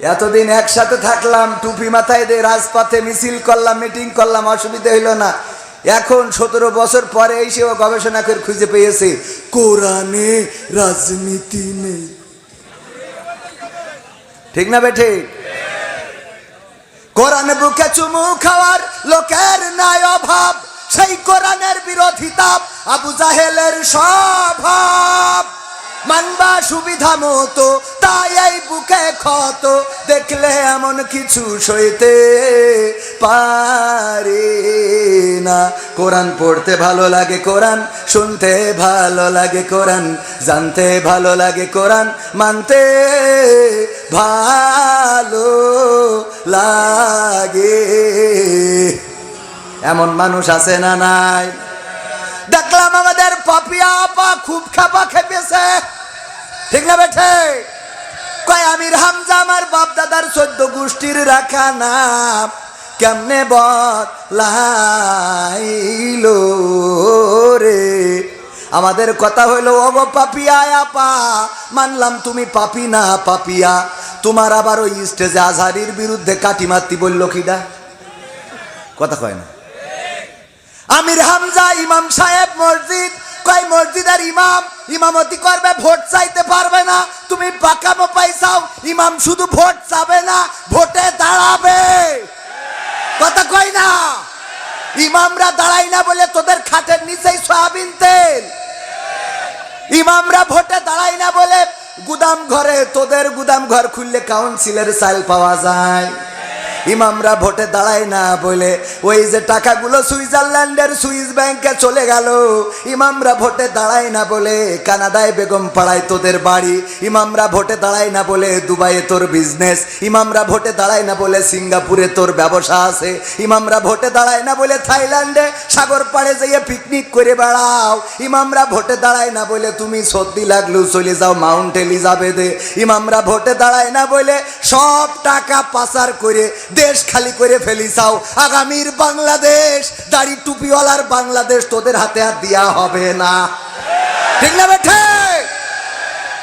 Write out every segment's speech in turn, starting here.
এতদিন একসাথে থাকলাম, টুপি মাথায় দিয়ে রাজপথে মিছিল করলাম, মিটিং করলাম, অসুবিধা হইল না। এখন সতেরো বছর পরে এসে ও গবেষণা করে খুঁজে পেয়েছে, কোরআনে রাজনীতি নেই। ঠিক না বেঠে কোরআন বুকে চুমু খাওয়ার লোকের নাই অভাব, সেই কোরআনের বিরোধিতা আবু জাহেলের স্বভাব। মানবা সুবিধা মতো, তাই এই বুকে ক্ষত, দেখলে এমন কিছু সইতে পারে না। কোরআন পড়তে ভালো লাগে কোরআন, শুনতে ভালো লাগে কোরআন, জানতে ভালো লাগে কোরআন, মানতে ভালো লাগে। এমন মানুষ আছে না নাই? দেখলাম পাপিয়া আপা খুব খাপা খেপেছে। ঠিক না বেঠে? কয়, আমির হামজা আমার বাপ দাদার চোদ্দ গোষ্ঠীর রাখা নাম। কেমনে বলাইল রে? আমাদের কথা হইল অগো পাপিয়া আপা, মানলাম তুমি পাপি না পাপিয়া। তোমার আবার ওই স্টেজে আজহারির বিরুদ্ধে কাটি মারতি বলল কিডা কথা কয় না। আমির হামজা, ইমাম সাহেব, মসজিদ মসজিদের ইমাম, ইমামতি করবে, ভোট চাইতে পারবে না। তুমি পাকামো পাইছাও, ইমাম শুধু ভোট চাবে না, ভোটে দাঁড়াবে। কথা কয় না? ইমামরা দাঁড়াই না বলে তোদের খাটের নিচেই সয়াবিন তেল। ইমামরা ভোটে দাঁড়াই না বলে গুদাম ঘরে, তোদের গুদাম ঘর খুললে কাউন্সিলের সাইল পাওয়া যায়। ইমামরা ভোটে দাঁড়ায় না বলে। ওই যে টাকাগুলো সুইজারল্যান্ডের সুইস ব্যাংকে চলে গেল। ইমামরা ভোটে দাঁড়ায় না বলে, কানাডায় বেগম পাড়ায় তোদের বাড়ি। ইমামরা ভোটে দাঁড়ায় না বলে, দুবাইয়ে তোর বিজনেস ইমামরা ভোটে দাঁড়ায় না বলে, সিঙ্গাপুরে তোর ব্যবসা আছে। ইমামরা ভোটে দাঁড়ায় না বলে, থাইল্যান্ডে সাগর পাড়ে যেয়ে পিকনিক করে বেড়াও। ইমামরা ভোটে দাঁড়ায় না বলে, তুমি সর্দি লাগল চলে যাও মাউন্ট এলিজাবেথে। ইমামরা ভোটে দাঁড়ায় না বলে, সব টাকা পাচার করে দেশ খালি করে ফেলি চাও আগামীর বাংলাদেশ, দাড়ি টুপিওয়ালার বাংলাদেশ তোদের হাতে আর দিয়া হবে না। ঠিক না বেঠে?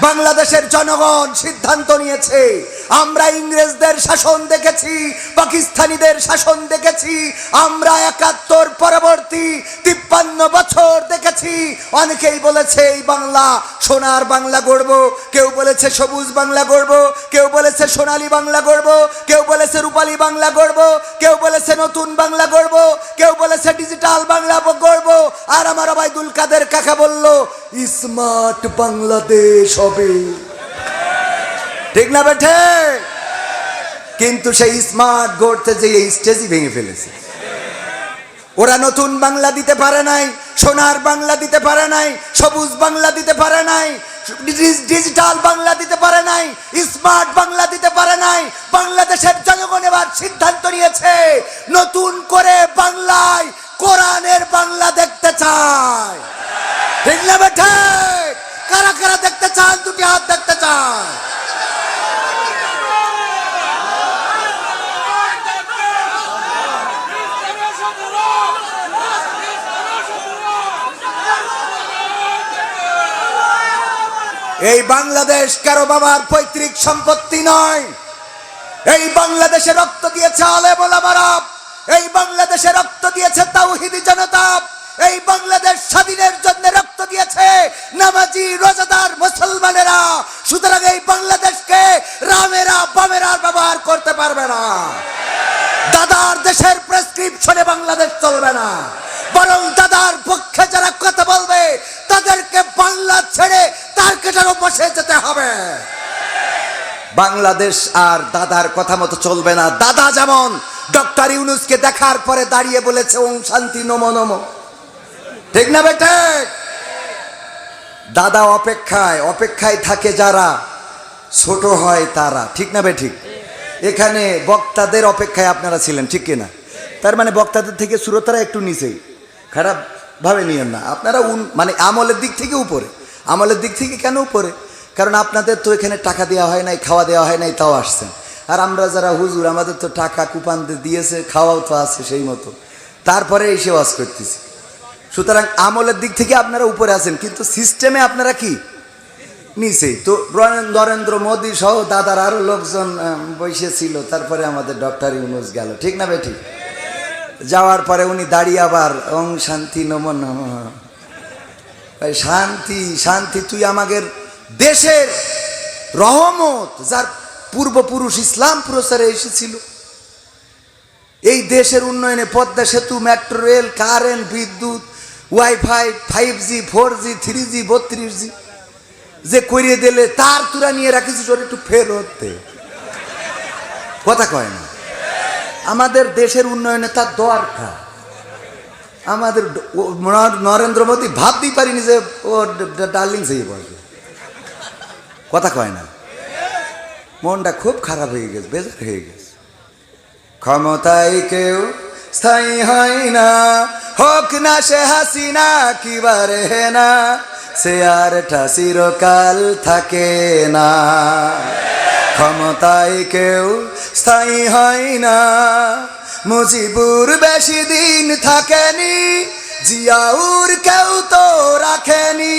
বাংলাদেশের জনগণ সিদ্ধান্ত নিয়েছে। আমরা ইংরেজদের শাসন দেখেছি, পাকিস্তানিদের শাসন দেখেছি, আমরা একাত্তর পরবর্তী তিপ্পান্ন বছর দেখেছি। অনেকেই বলেছে, এই বাংলা, সোনার বাংলা গড়ব। কেউ বলেছে, সবুজ বাংলা গড়ব। কেউ বলেছে, সোনালী বাংলা গড়ব। কেউ বলেছে, রূপালী বাংলা গড়ব। কেউ বলেছে, নতুন বাংলা গড়ব। কেউ বলেছে, ডিজিটাল বাংলা গড়ব। আর আমার আবাইদুল কাদের কাকা বলল স্মার্ট বাংলাদেশ হবে। ঠিক না বেঠে? কিন্তু সেই স্মার্ট গড়তে যে এই স্টেজই ভেঙে ফেলেছে। ওরা নতুন বাংলা দিতে পারে নাই, সোনার বাংলা দিতে পারে নাই, সবুজ বাংলা দিতে পারে নাই ডিজিটাল বাংলা দিতে পারে নাই, স্মার্ট বাংলা দিতে পারে নাই, বাংলাদেশের জনগণ এবার সিদ্ধান্ত নিয়েছে, নতুন করে বাংলায় কোরআনের বাংলা দেখতে চায় ঠিক না বেঠে কারা কারা দেখতে চান দুটি হাত দেখতে চান এই বাংলাদেশ কারও বাবার পৈতৃক সম্পত্তি নয়। এই বাংলাদেশে রক্ত দিয়েছে আলে বলামারা এই বাংলাদেশে রক্ত দিয়েছে তাওহিদি জনতা। এই বাংলাদেশ স্বাধীনের বাংলাদেশ আর দাদার কথা মতো চলবে না। দাদা যেমন ডক্টর ইউনুসকে দেখার পরে দাঁড়িয়ে বলেছে, ওম শান্তি, নম নম। ঠিক না বেটে দাদা অপেক্ষায় অপেক্ষায় থাকে যারা, ছোট হয় তারা। ঠিক না ঠিক? এখানে বক্তাদের অপেক্ষায় আপনারা ছিলেন, ঠিক কিনা? তার মানে বক্তাদের থেকে শ্রোতারা একটু নিচেই। খারাপ ভাবে নিয়েন না। আপনারা উন- মানে আমলের দিক থেকে উপরে। আমলের দিক থেকে কেন উপরে? কারণ আপনাদের তো এখানে টাকা দেওয়া হয় নাই, খাওয়া দেওয়া হয় নাই, তাও আসছেন আর আমরা যারা হুজুর, আমাদের তো টাকা কুপান দিয়েছে, খাওয়াও তো আছে সেই মতো। তারপরে এসে ওয়াজ করতেছি। সুতরাং আমলের দিক থেকে আপনারা উপরে আছেন, কিন্তু সিস্টেমে আপনারা কি? নিচেই তো নরেন্দ্র মোদী সহ দাদার আরও লোকজন বসেছিল তারপরে আমাদের ডক্টর ইউনুস গেল। ঠিক না বেটি? যাওয়ার পরে উনি দাঁড়িয়ে আবার, ওং শান্তি নম নম। শান্তি শান্তি, তুই আমাদের দেশের রহমত যার পূর্বপুরুষ ইসলাম প্রচারে এসেছিল। এই দেশের উন্নয়নে পদ্মা সেতু, মেট্রো রেল, কারেন্ট, বিদ্যুৎ, wifi, five G, four G, three G, বত্রিশ জি, যে করিয়ে দিলে তার তুরা নিয়ে রাখিস ওর একটু ফেরত কথা কয় না। আমাদের দেশের উন্নয়নে তার দরকার। আমাদের নরেন্দ্র মোদী ভাবতেই পারিনি যে ও ডার্লিং সেই বসবে কথা কয় না। মনটা খুব খারাপ হয়ে গেছে, বেজার হয়ে গেছে। ক্ষমতায় কেউ স্থায়ী হয় না, হোক না সে হাসিনা কিবারে না, সে আর চিরকাল থাকে না। ক্ষমতায় কেউ স্থায়ী হয় না, মুজিবুর বেশি দিন থাকেনি, জিয়াউর কেউ তো রাখেনি।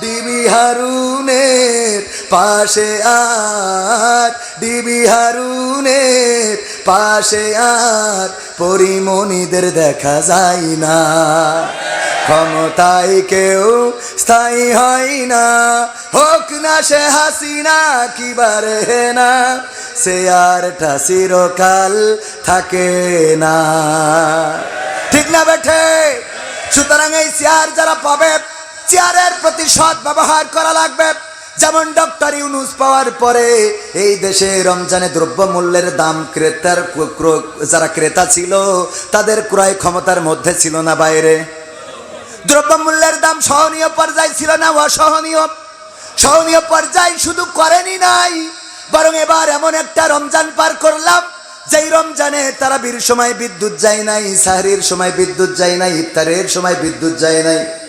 ডিবি হারুনের পাশে আর, ডিবি হারুনের পাশে আর, পরিমণিদের দেখা যায় না। ক্ষমতায় কেউ স্থায়ী হয় না। হোক না সে হাসিনা কিবারে না, সে আর চিরকাল থাকে না। ঠিক না বেঠে? সুতরাং এই চেয়ার যারা পাবে চেয়ারের প্রতি সৎ ব্যবহার করা লাগবে। যেমন ডক্টর ইউনুস পাওয়ার পরে এই দেশে রমজানে দ্রব্য মূল্যের দাম ক্রেতার ক্র- ক্র- যারা ক্রেতা ছিল, তাদের ক্রয় ক্ষমতার মধ্যে ছিল না বাইরে। দ্রব্যমূল্যের দাম সহনীয় পর্যায়ে ছিল না অসহনীয়। সহনীয় পর্যায়ে শুধু করেনি নাই, বরং এবার এমন একটা রমজান পার করলাম, যেই রমজানে তারা বীর সময় বিদ্যুৎ যায় নাই, সাহরির সময় বিদ্যুৎ যায় নাই, ইফতারের সময় বিদ্যুৎ যায় নাই।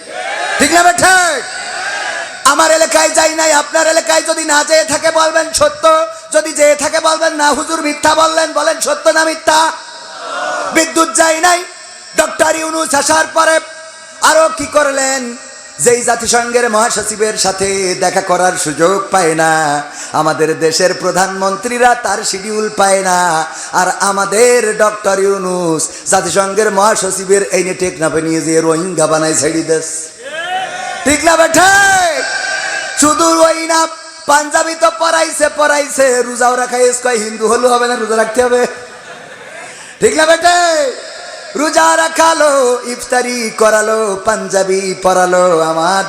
ঠিক না বেঠে আমার এলাকায় যাই নাই, আপনার এলাকায় যদি না যেয়ে থাকে বলবেন সত্য, যদি যেয়ে থাকে বলবেন না, হুজুর মিথ্যা বললেন, বলেন সত্য না মিথ্যা? বিদ্যুৎ যাই নাই, ডক্টর ইউনুস আসার পরে আরও কি করলেন? যেই জাতিসংঘের মহাসচিবের সাথে দেখা করার সুযোগ পায় না, আমাদের দেশের প্রধানমন্ত্রীরা তার শিডিউল পায় না, আর আমাদের ডক্টর ইউনুস জাতিসংঘের মহাসচিবের এই নিয়ে টেকনাফে নিয়ে যে রোহিঙ্গা বানায় ছেড়ি দেশ। ঠিক না বেঠে শুধু ওই না, পাঞ্জাবি তো পড়াইছে পড়াইছে রোজাও রাখাই কয়, হিন্দু হলো হবে না, রোজা রাখতে হবে। ঠিক না বেটে রোজা রাখালো, ইফতারি করালো, পাঞ্জাবি পরালো আমার